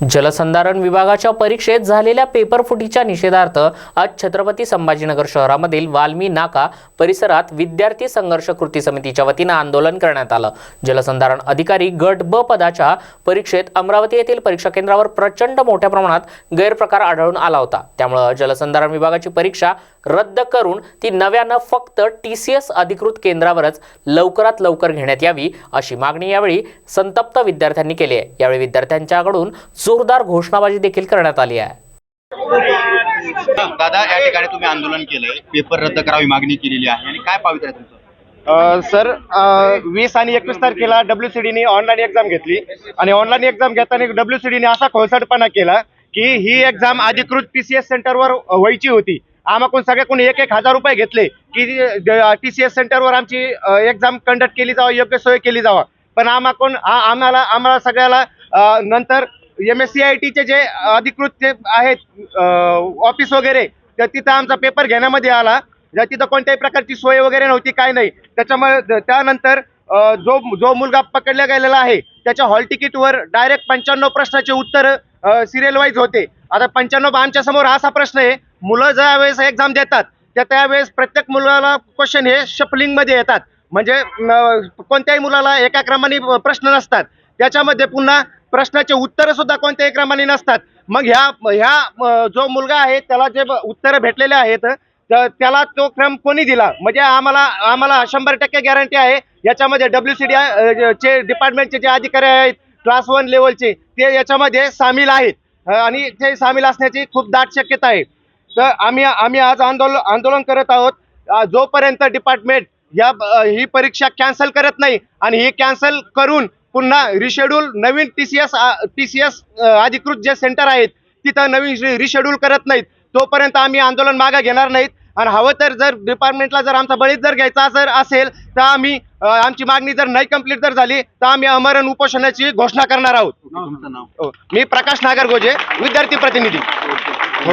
जलसंधारण विभागाच्या परीक्षेत झालेल्या पेपरफुटीच्या निषेधार्थ आज छत्रपती संभाजीनगर शहरामधील वाल्मी नाका परिसरात विद्यार्थी संघर्ष कृती समितीच्या वतीनं आंदोलन करण्यात आलं. जलसंधारण अधिकारी गट ब पदाच्या परीक्षेत अमरावती येथील परीक्षा केंद्रावर प्रचंड मोठ्या प्रमाणात गैरप्रकार आढळून आला होता. त्यामुळं जलसंधारण विभागाची परीक्षा रद्द करून ती नव्यानं फक्त टी सी एस अधिकृत केंद्रावरच लवकरात लवकर घेण्यात यावी अशी मागणी यावेळी संतप्त विद्यार्थ्यांनी केली आहे. यावेळी विद्यार्थ्यांच्याकडून जोरदार घोषणाबाजी देखील करण्यात आली आहे. दादा या ठिकाणी तुम्ही आंदोलन केलंय. पेपर रद्द करावी मागणी केलेली आहे. आणि काय पावित्र्य आहे तुमचं? अ, सर वीस आणि एकवीस तारखेला डब्ल्यूसीडीने ऑनलाईन एक्झाम घेतली. आणि ऑनलाईन एक्झाम घेताना डब्ल्यूसीडीने असा खोळसाटपणा केला की ही एक्झाम अधिकृत पीसीएस सेंटरवर व्हायची होती. आम्हाकडून सगळ्याकडून एक एक हजार रुपये घेतले की टीसीएस सेंटरवर आमची एक्झाम कंडक्ट केली जावा योग्य सोय केली जावा. पण आम्हाकडून आ- आम्हाला आम्हाला सगळ्याला अ, नंतर एम एस सी आय टीचे जे अधिकृत जे आहेत ऑफिस वगैरे तर तिथं आमचा पेपर घेण्यामध्ये आला. ज्या तिथं कोणत्याही प्रकारची सोय वगैरे नव्हती काय नाही. त्याच्यामुळे त्यानंतर जो जो मुलगा पकडला गेलेला आहे त्याच्या हॉल तिकीटवर डायरेक्ट पंच्याण्णव प्रश्नाचे उत्तर सिरियल वाईज होते. आता पंच्याण्णव आमच्यासमोर असा प्रश्न आहे. मुलं ज्या वेळेस एक्झाम देतात त्या त्यावेळेस प्रत्येक मुलाला क्वेश्चन हे शफलिंगमध्ये येतात. म्हणजे कोणत्याही मुलाला एका क्रमाने प्रश्न नसतात. त्याच्यामध्ये पुन्हा प्रश्नाचे उत्तर सुद्धा कोणत्याही क्रमाने नसतात. मग ह्या ह्या जो मुलगा आहे त्याला जे उत्तरं भेटलेले आहेत तर त्याला तो क्रम कोणी दिला? म्हणजे आम्हाला आम्हाला शंभर टक्के गॅरंटी आहे. याच्यामध्ये डब्ल्यू सी डी चे डिपार्टमेंटचे जे अधिकारी आहेत क्लास वन लेवलचे ते याच्यामध्ये सामील आहेत. आणि ते सामील असण्याची खूप दाट शक्यता आहे. तर आम्ही आम्ही आज आंदोलन आंदोलन करत आहोत. जोपर्यंत डिपार्टमेंट या ही परीक्षा कॅन्सल करत नाही आणि ही कॅन्सल करून पुन्हा रिशेड्यूल नवीन T C S T C S अधिकृत जे सेंटर आहेत तिथं नवीन रिशेड्यूल करत नाहीत. तोपर्यंत आम्ही आंदोलन मागे घेणार नाहीत. आणि हवं तर जर डिपार्टमेंटला जर आमचा बळीच जर घ्यायचा जर असेल तर आम्ही आमची मागणी जर नाही कंप्लीट जर झाली तर आम्ही अमरण उपोषणाची घोषणा करणार आहोत. हो. मी प्रकाश नागरगोजे विद्यार्थी प्रतिनिधी.